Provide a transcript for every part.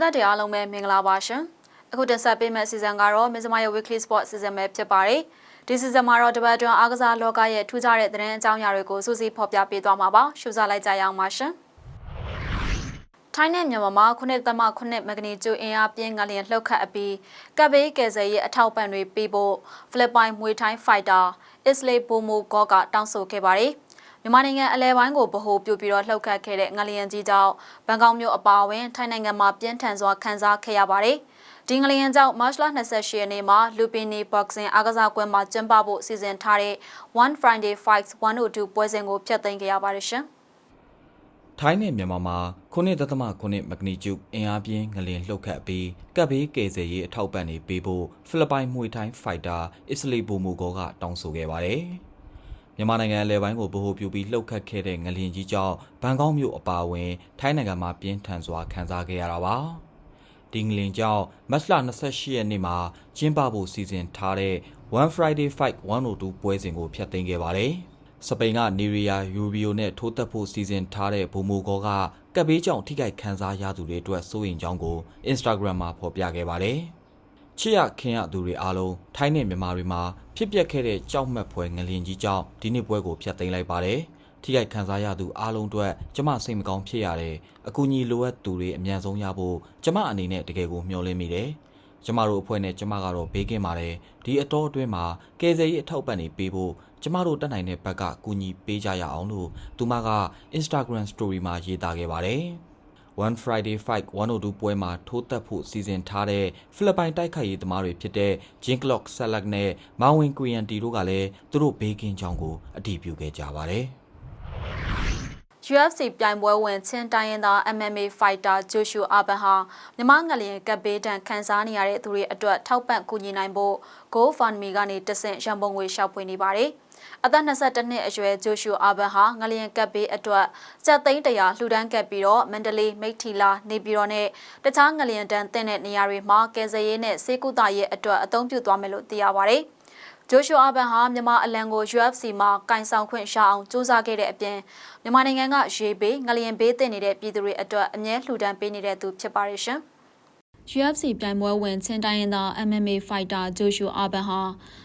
ပရိသတ်တွေအားလုံးပဲမင်္ဂလာပါရှင်အခုတင်ဆက်ပေးမယ့်အစီအစဉ်ကတော့မင်းစမရဲ့ Weekly Sport အစီအစဉ်ပဲဖြစ်ပါတယ်ဒီစီဇန်မှာတော့တပတ်အတွင်းအားကစားလောကရဲ့ထူးခြားတဲ့သတင်းအကြောင်းအရာတွေကိုစူးစီးဖော်ပြပေးသွားမှာပါရှုစားလိုက်ကြရအောင်ပါရှင်ထိုင်းနဲ့မြန်မာမှာခုနှစ်သမခုနှစ်မဂနီကျူအင်အားပြင်းငလျင်လှုပ်ခတ်အပြီးကပ်ဘေးကယ်ဆယ်ရေးအထောက်ပံ့တွေပေးဖို့ဖိလစ်ပိုင်မွေထိုင်းဖိုက်တာအစ္စလေးဘိုမိုဂေါကတောင်းဆိုခဲ့ပါတယ် မြန်မာနိုင်ငံအလဲပိုင်းကိုဗဟိုပြုပြီးတော့လှုပ်ခတ်ခဲ့တဲ့ငလျင်ကြီးကြောင့်ဘန်ကောက်မြို့အပါအဝင်ထိုင်းနိုင်ငံမှာပြင်းထန်စွာခံစားခဲ့ရပါတယ်။ဒီငလျင်ကြောင့်မတ်လ28ရက်နေ့မှာလူပီနီ boxing အားကစားကွင်းမှာကျင်းပဖို့စီစဉ်ထားတဲ့ One Friday Fights 102ပွဲစဉ်ကိုဖျက်သိမ်းခဲ့ရပါတယ်ရှင်။ထိုင်းနဲ့မြန်မာမှာခုနှစ်သက်သမခုနှစ်မဂနီကျုအင်အားပြင်းငလင်လှုပ်ခတ်ပြီးကပ်ဘေးကယ်ဆယ်ရေးအထောက်ပံ့တွေပေးဖို့ဖိလစ်ပိုင်မှွေထိုင်းဖိုက်တာအစ္စလေးဘူမူဂေါကတောင်းဆိုခဲ့ပါတယ်။ မြန်မာနိုင်ငံအလဲပိုင်းကိုဗဟိုပြုပြီးလှုပ်ခတ်ခဲ့တဲ့ငလင်ကြီးကြောင့်ဘန်ကောက်မြို့အပါအဝင်ထိုင်းနိုင်ငံမှာပြင်းထန်စွာခံစားခဲ့ရတာပါ။ဒီငလင်ကြောင့်မတ်လ28ရက်နေ့မှာကျင်းပဖို့စီစဉ်ထားတဲ့ One Friday Fight 102ပွဲစဉ်ကိုဖျက်သိမ်းခဲ့ပါတယ်။စပိန်ကနေရီယာယူဘီယိုနဲ့ထိုးသက်ဖို့စီစဉ်ထားတဲ့ဘူမိုဂေါကကပ်ဘေးကြောင့်ထိခိုက်ခံစားရသူတွေအတွက်စိုးရိမ်ကြောင်းကို Instagram မှာဖော်ပြခဲ့ပါတယ်။ ချစ်ရခင်ရသူတွေအားလုံးထိုင်းနဲ့မြန်မာတွေမှာဖြစ်ပျက်ခဲ့တဲ့ကြောက်မက်ဖွယ်ငလျင်ကြီးကြောင့်ဒီနှစ်ပွဲကိုဖျက်သိမ်းလိုက်ပါတယ်။ထိခိုက်ခံစားရသူအားလုံးအတွက်ကျမစိတ်မကောင်းဖြစ်ရတယ်။အကူအညီလိုအပ်သူတွေအမြန်ဆုံးရဖို့ကျမအနေနဲ့တကယ်ကိုမျှော်လင့်မိတယ်။ကျမတို့အဖွဲ့နဲ့ကျမကတော့ဘေးကင်းပါတယ်။ဒီအတော်အတွင်းမှာကယ်ဆယ်ရေးအထောက်ပံ့တွေပေးဖို့ကျမတို့တက်နိုင်တဲ့ဘက်ကကူညီပေးကြရအောင်လို့သူမက Instagram Story မှာရေးသားခဲ့ပါတယ်။ One Friday Fight 102ပွဲမှာထိုးသက်ဖို့စီစဉ်ထားတဲ့ဖိလစ်ပိုင်တိုက်ခိုက်ရေးသမားတွေဖြစ်တဲ့ Jin Clock Salak နဲ့မောင်ဝင်ကွီယန်တီတို့ကလည်းသူတို့ဘေးကင်းကြောင်းကိုအတည်ပြုခဲ့ကြပါတယ်။ UFC ပြိုင်ပွဲဝင်ချင်းတိုင်းရင်းသား MMA fighter Joshua Aban ဟာမြမငလျင်ကပ်ဘေးတံခန်းစားနေရတဲ့သူတွေအတွက်ထောက်ပံ့ကူညီနိုင်ဖို့ GoFundMe ကနေတဆင့်ရန်ပုံငွေရှောက်ဖွေနေပါတယ်။ အသက်22နှစ်အရွယ်ဂျိုရှူအာဘန်ဟာငလျင်ကပ်ဘေးအတွက်စက်သိန်းတရာလှူဒန်းကပ်ပြီးတော့မန္တလေးမိထီလာနေပြည်တော်နဲ့တခြားငလျင်တန်းတင်တဲ့နေရာတွေမှာကယ်ဆယ်ရေးနဲ့စေကူတာရဲ့အတွက်အသုံးပြုသွားမယ်လို့သိရပါဗျ။ဂျိုရှူအာဘန်ဟာမြန်မာအလံကို UFC မှာကင်ဆောင်ခွင့်ရအောင်စူးစမ်းခဲ့တဲ့အပြင်မြန်မာနိုင်ငံကရေဘေးငလျင်ဘေးတင်နေတဲ့ပြည်သူတွေအတွက်အမြဲလှူဒန်းပေးနေတဲ့သူဖြစ်ပါရဲ့ရှင်။ UFC ပြိုင်ပွဲဝင်ချင်းတိုင်းရင်းသား MMA fighter Joshua Aban ဟာ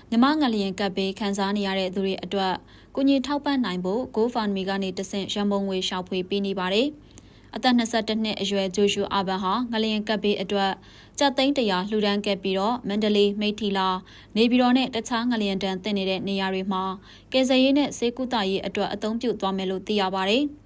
မြမငလျင်ကပ်ပေးခန်းစားနေရတဲ့သူတွေအတွက်ကုညီထောက်ပံ့နိုင်ဖို့ GoFundMe ကနေတဆင့်ရန်ပုံငွေရှောက်ဖွေပေးနေပါတယ်။အသက်22နှစ်အရွယ် Joshua Aban ဟာငလျင်ကပ်ပေးအတွက်ကြက်သိန်းတရာလှူဒန်းခဲ့ပြီးတော့မန္တလေးမိထီလာနေပြည်တော်နဲ့တခြားငလျင်တန်းတင်နေတဲ့နေရာတွေမှာကယ်ဆယ်ရေးနဲ့စေကူတာရေးအတွက်အသုံးပြုသွားမယ်လို့သိရပါတယ်။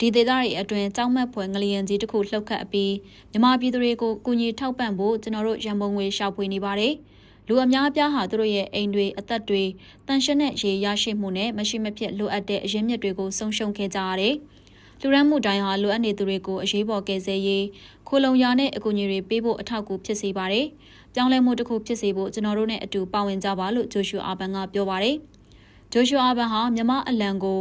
ဒီဒေသတွေအတွင်းကြောက်မက်ဖွယ်ငလျင်ကြီးတစ်ခုလှုပ်ခတ်အပြီးမြမပြည်သူတွေကိုကူညီထောက်ပံ့ဖို့ကျွန်တော်တို့ရန်ပုံငွေရှာဖွေနေပါတယ်။လူအများအပြားဟာသူတို့ရဲ့အိမ်တွေအသက်တွေတန်ရှင်းတဲ့ရေရရှိမှုနဲ့မရှိမဖြစ်လိုအပ်တဲ့အရင်းမြစ်တွေကိုဆုံးရှုံးခဲ့ကြရတယ်။လူရန်မှုတိုင်းဟာလိုအပ်နေသူတွေကိုအရေးပေါ်ကယ်ဆယ်ရေးခိုလုံရာနဲ့အကူအညီတွေပေးဖို့အထောက်အကူဖြစ်စေပါတယ်။ပြောင်းလဲမှုတစ်ခုဖြစ်စေဖို့ကျွန်တော်တို့နဲ့အတူပါဝင်ကြပါလို့ဂျိုရှူအာဘန်ကပြောပါတယ်။ဂျိုရှူအာဘန်ဟာမြမအလံကို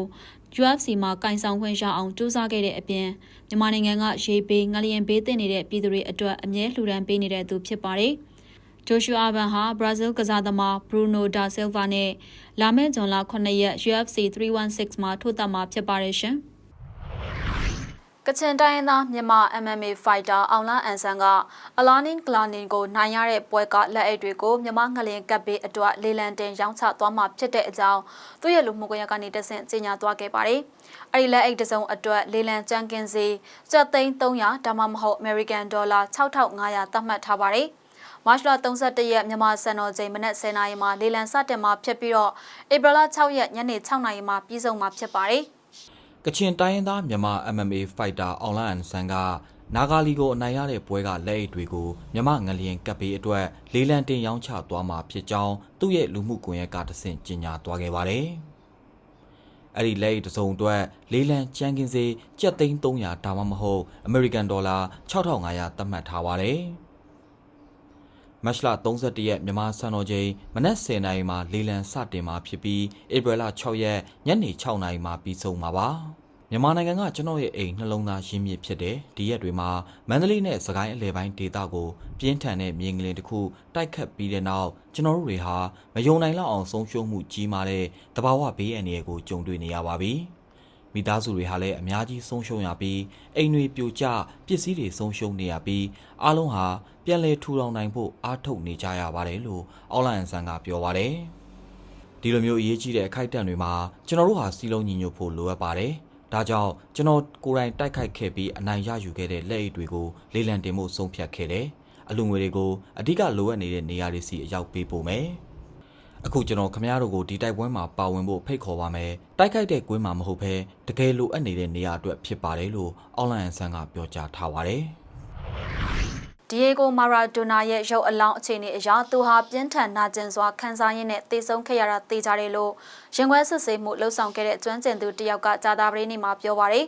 UFC မှာကင်ဆောင်ခွင့်ရအောင်စူးစမ်းခဲ့တဲ့အပြင်မြန်မာနိုင်ငံကရေဘေးငလျင်ဘေးသင့်နေတဲ့ပြည်သူတွေအတွက်အမြဲလှူဒန်းပေးနေတဲ့သူဖြစ်ပါတယ်။ဂျိုရှူအာဘန်ဟာဘရာဇီးကစားသမားဘရူနိုဒါဆယ်ဗာနဲ့လာမယ့်ဇွန်လ9ရက် UFC 316မှာထိုးသက်မှာဖြစ်ပါတယ်ရှင်။ ကချင်တိုင်းရင်းသားမြန်မာ MMA fighter အောင်လန်းအန်ဆန်ကအလာနင်းကလာနင်ကိုနိုင်ရတဲ့ပွဲကလက်အိတ်တွေကိုမြန်မာငလျင်ကပ်ပေးအတွက်လေလံတင်ရောင်းချသွားမှာဖြစ်တဲ့အကြောင်းသူ့ရဲ့လူမှုကွန်ရက်ကနေတဆင့်ကြေညာသွားခဲ့ပါတယ်။အဲဒီလက်အိတ်တစ်စုံအတွက်လေလံကြမ်းကင်းစီကျပ်သိန်း300ဒါမှမဟုတ် American Dollar 6500သတ်မှတ်ထားပါတယ်။မတ်လ31ရက်မြန်မာစံတော်ချိန်မနက်10:00နာရီမှာလေလံစတင်မှာဖြစ်ပြီးတော့ဧပြီလ6ရက်ညနေ6:00နာရီမှာပြီးဆုံးမှာဖြစ်ပါတယ်။ ကချင်တိုင်းရင်းသားမြန်မာ MMA fighter အောင်လန်ဆန်ကနာဂါလီကိုအနိုင်ရတဲ့ပွဲကလက်အိတ်တွေကိုမြမငလျင်ကပ်ပေးအတွက်လေးလံတင်ရောင်းချသွားမှာဖြစ်ကြောင်းသူ့ရဲ့လူမှုကွန်ရက်ကတဆင့်ကြေညာသွားခဲ့ပါတယ်။အဲ့ဒီလက်အိတ်တစုံအတွက်လေးလံချန်ကင်းစေကျပ်သိန်း300ဒါမှမဟုတ်အမေရိကန်ဒေါ်လာ6500သတ်မှတ်ထားပါတယ်။ မတ်လ31ရက်မြန်မာစံတော်ချိန်မနက်10:00နာရီမှာလေလံစတင်မှာဖြစ်ပြီးဧပြီလ6ရက်ညနေ6:00နာရီမှာပြီးဆုံးမှာပါမြန်မာနိုင်ငံကကျွန်တော်ရဲ့အိမ်နှလုံးသားရင်းမြစ်ဖြစ်တဲ့ဒီရက်တွေမှာမန္တလေးနဲ့စကိုင်းအလဲပိုင်းဒေသကိုပြင်းထန်တဲ့မြေငလင်တစ်ခုတိုက်ခတ်ပြီးတဲ့နောက်ကျွန်တော်တို့တွေဟာမယုံနိုင်လောက်အောင်ဆုံးရှုံးမှုကြီးမားတဲ့တဘာဝဘေးအန္တရာယ်ကိုကြုံတွေ့နေရပါပြီ။ မမိသားစုတွေဟာလည်းအများကြီးဆုံးရှုံးရပြီးအိမ်တွေပြိုကျပစ္စည်းတွေဆုံးရှုံးနေရပြီးအားလုံးဟာပြန်လည်ထူထောင်နိုင်ဖို့အားထုတ်နေကြရပါတယ်လို့အောက်လန်ဆန်ကပြောပါတယ်ဒီလိုမျိုးအရေးကြီးတဲ့အခိုက်အတန့်တွေမှာကျွန်တော်တို့ဟာစီလုံးညီညွတ်ဖို့လိုအပ်ပါတယ်ဒါကြောင့်ကျွန်တော်ကိုယ်တိုင်တိုက်ခိုက်ခဲ့ပြီးအနိုင်ရယူခဲ့တဲ့လက်အိတ်တွေကိုလေးလံတင်မှုဆုံးဖြတ်ခဲ့တယ်အလူငွေတွေကိုအဓိကလိုအပ်နေတဲ့နေရာတွေစီအရောက်ပေးဖို့မယ် အခုကျွန်တော်ခမရတို့ကိုဒီတိုက်ပွဲမှာပါဝင်ဖို့ဖိတ်ခေါ်ပါမယ်တိုက်ခိုက်တဲ့ကွင်းမှာမဟုတ်ဘဲတကယ်လိုအပ်နေတဲ့နေရာအတွက်ဖြစ်ပါတယ်လို့အောက်လန်ဆန်ကပြောကြားထားပါတယ်ဒီယေဂိုမာရာဒိုနာရဲ့ရုပ်အလောင်းအခြေအနေအရသူဟာပြင်းထန်နာကျင်စွာခံစားရင်းနဲ့တေဆုံးခဲ့ရတာသိကြတယ်လို့ရင်ခွဲစစ်ဆေးမှုလှုပ်ဆောင်ခဲ့တဲ့ကျွမ်းကျင်သူတယောက်ကကြာတာပရင်းနေ့မှာပြောပါရယ်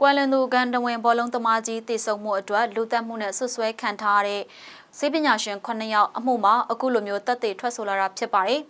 ကွမ်လန်သူကန်တဝင်ဘောလုံးသမားကြီးတေဆုံးမှုအတွက်လူသက်မှုနဲ့ဆွဆွဲခံထားရတဲ့စေပညာရှင်9ယောက်အမှုမှာအခုလိုမျိုးတပ်တွေထွက်ဆိုလာတာဖြစ်ပါတယ်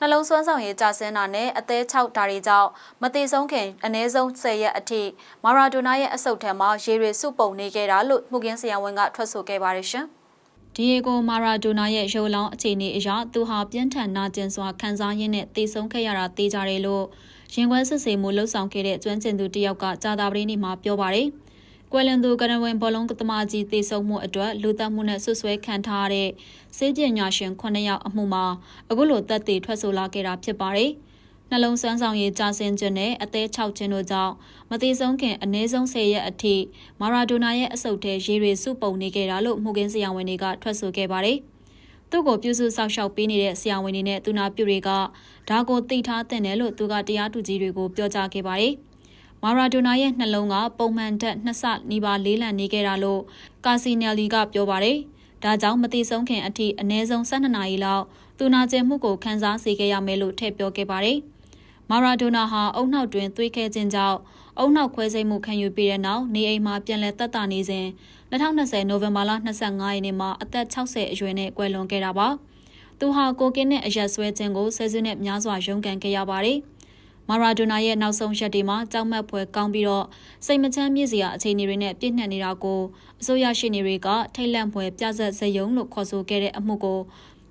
နှလုံးစွမ်းဆောင်ရေးကြာစင်းတာနဲ့အသေး6ဓာရီကြောင့်မတိဆုံးခင်အနည်းဆုံး10ရက်အထိမာရာဒိုနာရဲ့အဆုတ်ထဲမှာရေတွေစုပုံနေခဲ့တာလို့မှုကင်းဆရာဝန်ကထွက်ဆိုခဲ့ပါတယ်ရှင်။ဒီယေဂိုမာရာဒိုနာရဲ့ရုပ်လောင်းအခြေအနေအရသူဟာပြင်းထန်နာကျင်စွာခံစားရင်းနဲ့တည်ဆုံးခဲ့ရတာသိကြတယ်လို့ ရင်ခွဲစစ်ဆေးမှုလှုပ်ဆောင်ခဲ့တဲ့ကျွမ်းကျင်သူတယောက်ကကြာတာပရင်းနေ့မှာပြောပါတယ်။ကွယ်လွန်သူကရဝင်ဘောလုံးကသမားကြီးတည်ဆုံမှုအတွက်လူသက်မှုနဲ့ဆွဆွဲခံထားရတဲ့စေပညာရှင်9ယောက်အမှုမှာအခုလိုတပ်တည်ထွက်ဆိုလာခဲ့တာဖြစ်ပါတယ်။နှလုံးစမ်းဆောင်ရေးကြာစင်ခြင်းနဲ့အသေး6ခြင်းတို့ကြောင့်မတိဆုံးခင်အနည်းဆုံး10ရက်အထိမာရာဒိုနာရဲ့အဆုတ်ထဲရေတွေစုပုံနေခဲ့တာလို့မှုကင်းဆရာဝန်တွေကထွက်ဆိုခဲ့ပါတယ်။ သူ့ကိုပြုစုဆောက်ရှောက်ပေးနေတဲ့ဆရာဝန်တွေနဲ့သူနာပြုတွေကဒါကိုသိထားတဲ့တယ်လို့သူကတရားသူကြီးတွေကိုပြောကြားခဲ့ပါတယ်။မာရာဒိုနာရဲ့နှလုံးကပုံမှန်ထက်နှစ်ဆနီးပါးလေးလံနေခဲ့တာလို့ကာစီနယ်လီကပြောပါတယ်။ဒါကြောင့်မတိဆုံးခင်အထိအနည်းဆုံး12နာရီလောက်သူနာကျင်မှုကိုခန်းစားစေခဲ့ရမယ်လို့ထည့်ပြောခဲ့ပါတယ်။မာရာဒိုနာဟာအုံနောက်တွင်သွေးခဲခြင်းကြောင့်အုံနောက်ခွဲစိတ်မှုခံယူပြီးတဲ့နောက်နေအိမ်မှာပြန်လည်တက်တာနေစဉ် 2020နိုဝင်ဘာလ25ရက်နေ့မှာအသက်60အရွယ်နဲ့ကွယ်လွန်ခဲ့တာပါ။သူဟာကိုကင်းနဲ့အရက်ဆွဲခြင်းကိုဆယ်စုနှစ်များစွာရုန်းကန်ခဲ့ရပါတယ်။မာရာဒိုနာရဲ့နောက်ဆုံးရက်တွေမှာကြောက်မက်ဖွယ်ကောင်းပြီးတော့စိတ်မချမ်းမြေ့စရာအခြေအနေတွေနဲ့ပြည့်နှက်နေတာကိုအစိုးရရှိနေတွေကထိတ်လန့်ဖွယ်ပြဆက်စယုံလို့ခေါ်ဆိုခဲ့တဲ့အမှုကို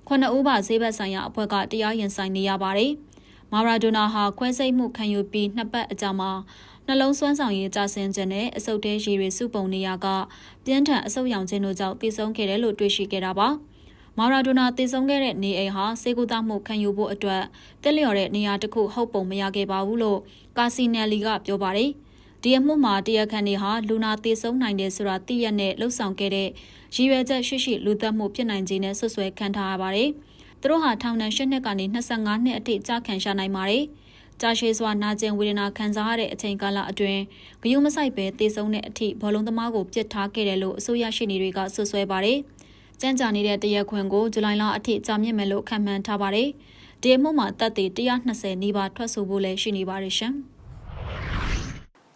ခုနှစ်ဦးပါဈေးဘက်ဆိုင်ရာအဖွဲ့ကတရားရင်ဆိုင်နေရပါတယ်။မာရာဒိုနာဟာခွဲစိတ်မှုခံယူပြီးနှစ်ပတ်အကြာမှာ နှလုံးစွမ်းဆောင်ရေးကြာဆင်းခြင်းနဲ့အဆုတ်တဲရည်တွေစုပုံနေရကပြင်းထန်အဆုတ်ရောင်ခြင်းတို့ကြောင့်တည်ဆုံခဲ့တယ်လို့တွေ့ရှိခဲ့တာပါ။မာရာဒိုနာတည်ဆုံခဲ့တဲ့နေအိမ်ဟာစေကူသားမှုခံယူဖို့အတွက်တက်လျော်တဲ့နေရာတစ်ခုဟုတ်ပုံမရခဲ့ပါဘူးလို့ကာစီနယ်လီကပြောပါတယ်။ဒီအမှုမှာတရားခံတွေဟာလူနာတည်ဆုံနိုင်တယ်ဆိုတာသိရနဲ့လှုပ်ဆောင်ခဲ့တဲ့ရည်ရွယ်ချက်ရှိရှိလူသက်မှုဖြစ်နိုင်ခြင်းနဲ့ဆွဆွဲခံထားရပါတယ်။သူတို့ဟာထောင်ဒဏ်၈နှစ်ကနေ25နှစ်အထိကြာခံရနိုင်ပါတယ်။ ကြာရှည်စွာနာကျင်ဝေဒနာခံစားရတဲ့အချိန်ကာလအတွင်းဂယုမဆိုင်ပဲတည်ဆုံတဲ့အထိဘောလုံးသမားကိုပြစ်ထားခဲ့တယ်လို့အစိုးရရှိနေတွေကဆွဆွဲပါတယ်။ကြမ်းကြာနေတဲ့တရက်ခွင်ကိုဇူလိုင်လအထိကြာမြင့်မယ်လို့ခန့်မှန်းထားပါတယ်။ဒီအမှုမှာတပ်တွေ120နီးပါးထွက်ဆိုဖို့လည်းရှိနေပါတယ်ရှင်။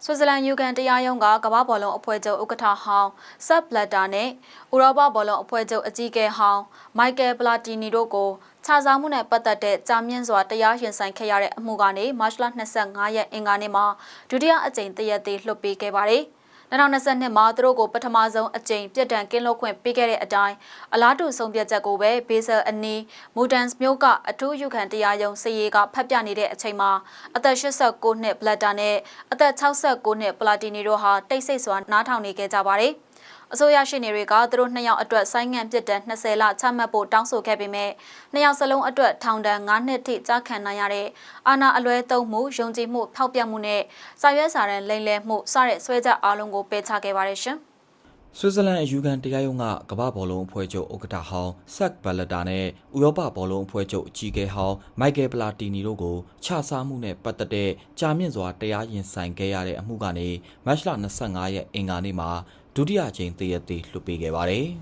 ဆွစ်ဇာလန်ယူကန်တရားရုံးကကမ္ဘာဘောလုံးအဖွဲ့ချုပ်ဥက္ကဋ္ဌဟောင်းဆပ်ဘလက်တာနဲ့ဥရောပဘောလုံးအဖွဲ့ချုပ်အကြီးအကဲဟောင်းမိုက်ကယ်ပလာတီနီတို့ကို ခြားစားမှုနဲ့ပတ်သက်တဲ့ကြာမြင့်စွာတရားရင်ဆိုင်ခဲ့ရတဲ့အမှုကနေမတ်လ25ရက်အင်္ဂါနေ့မှာဒုတိယအကြိမ်တရက်သေးလွှတ်ပေးခဲ့ပါတယ်။2022မှာသူတို့ကိုပထမဆုံးအကြိမ်ပြစ်ဒဏ်ကင်းလွတ်ခွင့်ပေးခဲ့တဲ့အတိုင်းအလားတူဆုံးဖြတ်ချက်ကိုပဲဘေဆယ်အနီးမူဒန်စ်မြို့ကအထူးယူခံတရားရုံးစည်ရေးကဖတ်ပြနေတဲ့အချိန်မှာအသက်89နှစ်ဘလက်တာနဲ့အသက်69နှစ်ပလာတီနီတို့ဟာတိတ်ဆိတ်စွာနားထောင်နေခဲ့ကြပါတယ်။ အစိုးရရှိနေတွေကသူတို့နှစ်ယောက်အတွက်ဆိုင်းငံ့ပြစ်ဒဏ်20လချမှတ်ဖို့တောင်းဆိုခဲ့ပေမဲ့နှစ်ယောက်စလုံးအတွက်ထောင်ဒဏ်9နှစ်ထိကြာခံနိုင်ရတဲ့အာဏာအလွဲသုံးမှုယုံကြည်မှုဖောက်ပြမှုနဲ့စာရွက်စာတမ်းလိမ်လည်မှုစတဲ့ဆွဲချက်အလုံးကိုပယ်ချခဲ့ပါတယ်ရှင်။ဆွစ်ဇာလန်အယူခံတရားရုံးကကမ္ဘာဘောလုံးအဖွဲ့ချုပ်ဥက္ကဋ္ဌဟောင်းဆက်ဘလက်တာနဲ့ဥရောပဘောလုံးအဖွဲ့ချုပ်အကြီးအကဲဟောင်းမိုက်ကယ်ပလာတီနီတို့ကိုခြားစားမှုနဲ့ပတ်သက်တဲ့ကြာမြင့်စွာတရားရင်ဆိုင်ခဲ့ရတဲ့အမှုကနေမတ်လ25ရက်အင်္ဂါနေ့မှာ ဒုတိယအကြိမ်တရက်သေးလွှတ်ပေးခဲ့ပါတယ်။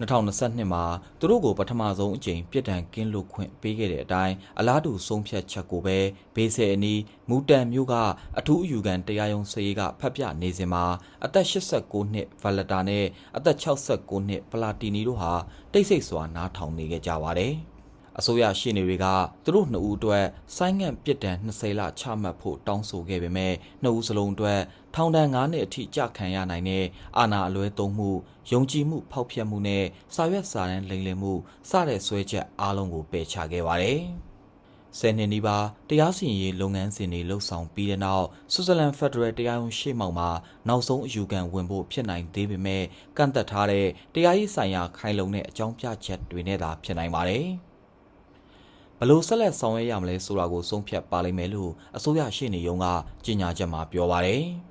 2022မှာသူတို့ကိုပထမဆုံးအကြိမ်ပြစ်ဒဏ်ကင်းလွတ်ခွင့်ပေးခဲ့တဲ့အတိုင်းအလားတူဆုံးဖြတ်ချက်ကိုပဲဘေးဆယ်အနီးမူတန်မျိုးကအထူးအယူခံတရားရုံးစရေးကဖတ်ပြနေစဉ်မှာအသက်89နှစ်ဗလတာနဲ့အသက်69နှစ်ပလာတီနီတို့ဟာတိတ်ဆိတ်စွာနားထောင်နေခဲ့ကြပါတယ်။အစိုးရရှေ့နေတွေကသူတို့နှစ်ဦးအတွက်ဆိုင်းငံ့ပြစ်ဒဏ်20လချမှတ်ဖို့တောင်းဆိုခဲ့ပေမဲ့နှစ်ဦးစလုံးအတွက် ထောင်ဒဏ်9နှစ်အထိကြခံရနိုင်တဲ့အာဏာအလွဲသုံးမှုယုံကြည်မှုဖောက်ဖျက်မှုနဲ့စာရွက်စာတမ်းလိမ်လည်မှုစတဲ့ဆွဲချက်အားလုံးကိုပယ်ချခဲ့ပါတယ်။10နှစ်နီးပါးတရားစီရင်ရေးလုပ်ငန်းစဉ်တွေလှုပ်ဆောင်ပြီးတဲ့နောက်ဆွစ်ဇာလန်ဖက်ဒရယ်တရားရုံးရှေ့မှောက်မှာနောက်ဆုံးအယူခံဝင်ဖို့ဖြစ်နိုင်သေးပေမဲ့ကန့်သက်ထားတဲ့တရားရေးဆိုင်ရာခိုင်လုံတဲ့အကြောင်းပြချက်တွေနဲ့သာဖြစ်နိုင်ပါတယ်။ဘလို့ဆက်လက်ဆောင်ရွက်ရမလဲဆိုတာကိုဆုံးဖြတ်ပါလိမ့်မယ်လို့အစိုးရရှေ့နေရုံးကကြေညာချက်မှာပြောပါတယ်။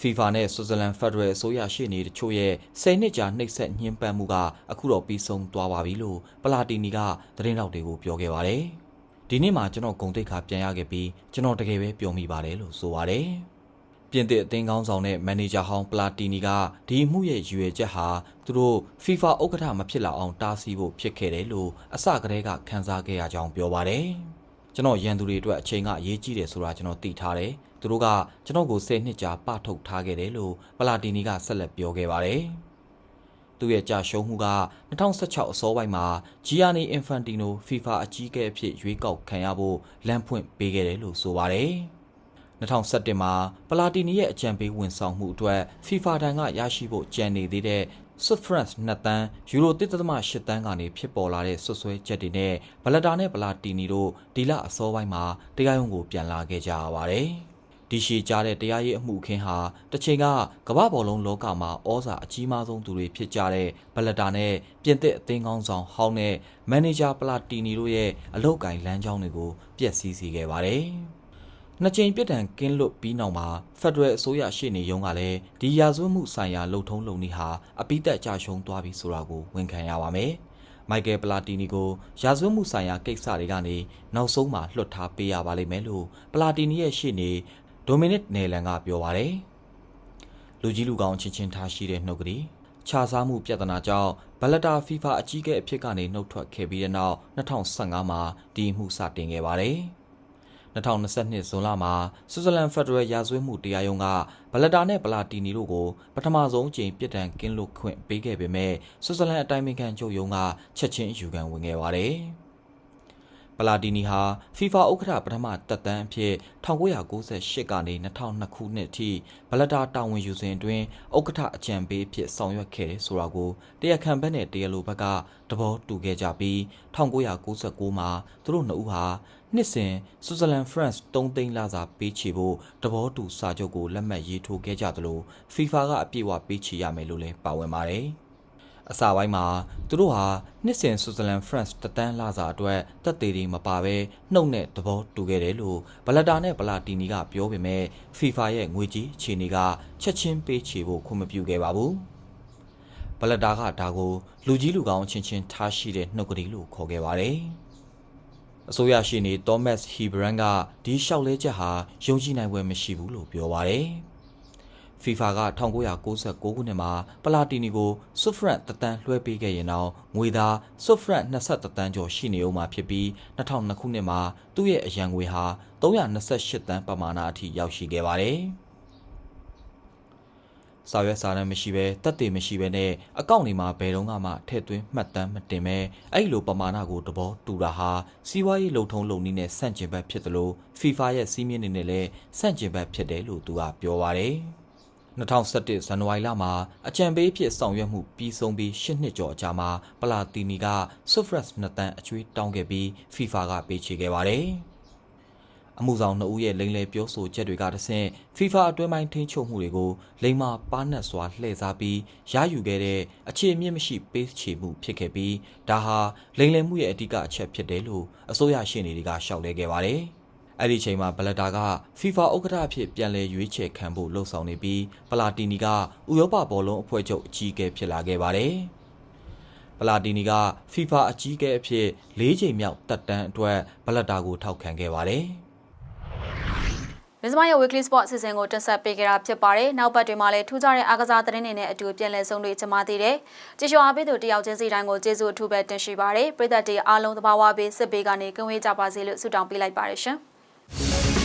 FIFA နဲ့ဆွစ်ဇာလန်ဖက်ဒရယ်အစိုးရရှေ့နေတချို့ရဲ့10နှစ်ကြာနှိပ်စက်ညှဉ်းပန်းမှုကအခုတော့ပြီးဆုံးသွားပါပြီလို့ပလာတီနီကသတင်းတောက်တွေကိုပြောခဲ့ပါတယ်။ဒီနေ့မှကျွန်တော်ဂုံတိတ်ခါပြန်ရခဲ့ပြီးကျွန်တော်တကယ်ပဲပျော်မိပါတယ်လို့ဆိုပါတယ်။ပြင်သစ်အသင်းကောင်းဆောင်တဲ့မန်နေဂျာဟောင်းပလာတီနီကဒီမှုရဲ့ရည်ရွယ်ချက်ဟာသူတို့ FIFA ဥက္ကဋ္ဌမဖြစ်လာအောင်တားဆီးဖို့ဖြစ်ခဲ့တယ်လို့အစကတည်းကခန်းစားခဲ့ရကြောင်းပြောပါတယ်။ကျွန်တော်ရန်သူတွေအတွက်အချိန်ကအရေးကြီးတယ်ဆိုတာကျွန်တော်သိထားတယ်။ သူတို့ကကျွန်တော်ကို10နှစ်ကြာပထုတ်ထားခဲ့တယ်လို့ပလာတီနီကဆက်လက်ပြောခဲ့ပါတယ်။သူ့ရဲ့ကြာရှုံးမှုက2016အစောပိုင်းမှာဂျီယာနီအင်ဖန်တီနို FIFA အကြီးအကဲအဖြစ်ရွေးကောက်ခံရဖို့လမ်းဖွင့်ပေးခဲ့တယ်လို့ဆိုပါတယ်။2017မှာပလာတီနီရဲ့အကြံပေးဝန်ဆောင်မှုအတွက် FIFA တန်ကရရှိဖို့ကြံနေသေးတဲ့ Sufrance 2တန်းယူရို1.8တန်းကနေဖြစ်ပေါ်လာတဲ့ဆွဆွဲချက်တွေနဲ့ဘလက်တာနဲ့ပလာတီနီတို့ဒီလအစောပိုင်းမှာတရားရုံးကိုပြန်လာခဲ့ကြရပါတယ်။ ဒီရှိကြတဲ့တရားရေးအမှုခင်းဟာတစ်ချိန်ကကမ္ဘာဘောလုံးလောကမှာဩဇာအကြီးမားဆုံးသူတွေဖြစ်ကြတဲ့ဘလက်တာနဲ့ပြင်သစ်အသင်းကောင်းဆောင်ဟောင်းနဲ့မန်နေဂျာပလာတီနီတို့ရဲ့အလုတ်ကင်လမ်းကြောင်းတွေကိုပြက်စီးစေခဲ့ပါတယ်။နှစ်ချိန်ပြစ်ဒဏ်ကင်းလွတ်ပြီးနောက်မှာဖက်ဒရယ်အစိုးရရှေ့နေရုံးကလည်းဒီရာဇဝတ်မှုဆိုင်ရာလှုပ်ထုံးလုံနည်းဟာအပိသက်ကြရှုံးသွားပြီဆိုတာကိုဝန်ခံရပါမယ်။မိုက်ကယ်ပလာတီနီကိုရာဇဝတ်မှုဆိုင်ရာကိစ္စတွေကနေနောက်ဆုံးမှလွှတ်ထားပေးရပါလိမ့်မယ်လို့ပလာတီနီရဲ့ရှေ့နေ ဒိုမီနစ်နယ်လန်ကပြောပါတယ်လူကြီးလူကောင်းချင်းချင်းထားရှိတဲ့နှုတ်ကလေးခြားစားမှုပြဿနာကြောင့်ဘလက်တာဖီဖာအကြီးအကဲအဖြစ်ကနေနှုတ်ထွက်ခဲ့ပြီးတဲ့နောက်2015မှာဒီမှုစတင်ခဲ့ပါတယ်2022ဇွန်လမှာဆွစ်ဇာလန်ဖက်ဒရယ်ရာဇဝတ်မှုတရားရုံးကဘလက်တာနဲ့ပလာတီနီတို့ကိုပထမဆုံးအကြိမ်ပြစ်ဒဏ်ကင်းလွတ်ခွင့်ပေးခဲ့ပေမဲ့ဆွစ်ဇာလန်အတိုင်းအမြံချုပ်ရုံးကချက်ချင်းအယူခံဝင်ခဲ့ပါတယ်။ ပလာတီနီဟာ FIFA ဥက္ကဋ္ဌပထမတက်တန်းအဖြစ်1998ကနေ2002ခုနှစ်အထိဘလက်တာတာဝန်ယူစဉ်အတွင်းဥက္ကဋ္ဌအကြံပေးအဖြစ်ဆောင်ရွက်ခဲ့တယ်ဆိုတာကိုတရားခံဘက်နဲ့တရားလိုဘက်ကသဘောတူခဲ့ကြပြီး1999မှာသူတို့နှစ်ဦးဟာနှစ်စဉ်ဆွစ်ဇာလန်ဖရန့်စ်3သိန်းလစာပေးချေဖို့သဘောတူစာချုပ်ကိုလက်မှတ်ရေးထိုးခဲ့ကြသလို FIFA ကအပြည့်အဝပေးချေရမယ်လို့လည်းပါဝင်ပါတယ်။ အစပိုင်းမှာသူတို့ဟာနှစ်စဉ်ဆွစ်ဇာလန် France တတန်းလာစာအတွက်တက်သေးတွေမပါဘဲနှုတ်နဲ့သဘောတူခဲ့တယ်လို့ဘလက်တာနဲ့ဘလာတီနီကပြောပေမဲ့ FIFA ရဲ့ငွေကြီးအခြေအနေကချက်ချင်းပေးချေဖို့ခွင့်မပြုခဲ့ပါဘူးဘလက်တာကဒါကိုလူကြီးလူကောင်းချင်းချင်းထားရှိတဲ့နှုတ်ကလေးလို့ခေါ်ခဲ့ပါတယ်အစိုးရရှိနေ Thomas Hebron ကဒီလျှောက်လဲချက်ဟာယုံကြည်နိုင်ပွဲမရှိဘူးလို့ပြောပါတယ်။ FIFA က1996ခုနှစ်မှာပလာတီနီကိုဆွတ်ဖရန့်တတန်းလွှဲပေးခဲ့ရင်တော့ငွေသားဆွတ်ဖရန့်23တန်းကျော်ရှိနေဦးမှာဖြစ်ပြီး2002ခုနှစ်မှာသူ့ရဲ့အရန်ငွေဟာ328တန်းပမာဏအထိရောက်ရှိခဲ့ပါတယ်။စာရွက်စာတမ်းမရှိဘဲတက်တည်မရှိဘဲနဲ့အကောင့်တွေမှာဘယ်တော့မှထည့်သွင်းမှတ်တမ်းမတင်ပဲအဲ့လိုပမာဏကိုတဘောတူတာဟာစီးပွားရေးလုံထုံးလုံနည်းနဲ့ဆန့်ကျင်ဘက်ဖြစ်တယ်လို့ FIFA ရဲ့စီးမြင့်နေနဲ့လည်းဆန့်ကျင်ဘက်ဖြစ်တယ်လို့သူကပြောပါတယ်။ 2017ဇန်နဝါရီလမှာအကြံပေးဖြစ်ဆောင်ရွက်မှုပြီးဆုံးပြီး၈နှစ်ကျော်အကြာမှာပလာတီနီကဆွတ်ဖရက်စ်နှစ်တန်းအကျွေးတောင်းခဲ့ပြီး FIFA ကပေးချေခဲ့ပါတယ်။အမှုဆောင်နှစ်ဦးရဲ့လိမ်လည်ပြောဆိုချက်တွေကတဆင့် FIFA အတွင်းပိုင်းထိန်းချုပ်မှုတွေကိုလိမ္မာပါနတ်စွာလှည့်စားပြီးရယူခဲ့တဲ့အခြေအမြင့်မရှိပေးချေမှုဖြစ်ခဲ့ပြီးဒါဟာလိမ်လည်မှုရဲ့အဓိကအချက်ဖြစ်တယ်လို့အစိုးရရှင်းနေတွေကရှောက်လဲခဲ့ပါတယ်။ အဲ့ဒီချိန်မှာဘလက်တာက FIFA ဥက္ကဋ္ဌအဖြစ်ပြန်လည်ရွေးချယ်ခံဖို့လှုံ့ဆော်နေပြီးပလာတီနီကဥရောပဘောလုံးအဖွဲ့ချုပ်အကြီးအကဲဖြစ်လာခဲ့ပါတယ်။ပလာတီနီက FIFA အကြီးအကဲအဖြစ်၄ချိန်မြောက်တက်တန်းအတွက်ဘလက်တာကိုထောက်ခံခဲ့ပါတယ်။မစ္စမရဲ့ weekly sport အစီအစဉ်ကိုတင်ဆက်ပေးကြတာဖြစ်ပါတယ်။နောက်ပတ်တွေမှာလည်းထူးခြားတဲ့အားကစားသတင်းတွေနဲ့အတူပြန်လည်ဆုံးတွေ့ကြမှာသေးတယ်။ကြည့်ရှုအားပေးသူတယောက်ချင်းစီတိုင်းကိုကျေးဇူးအထူးပဲတင်ရှိပါတယ်။ပရိသတ်တွေအားလုံးသဘာဝဘေးစစ်ဘေးကနေကင်းဝေးကြပါစေလို့ဆုတောင်းပေးလိုက်ပါတယ်ရှင်။ Thank you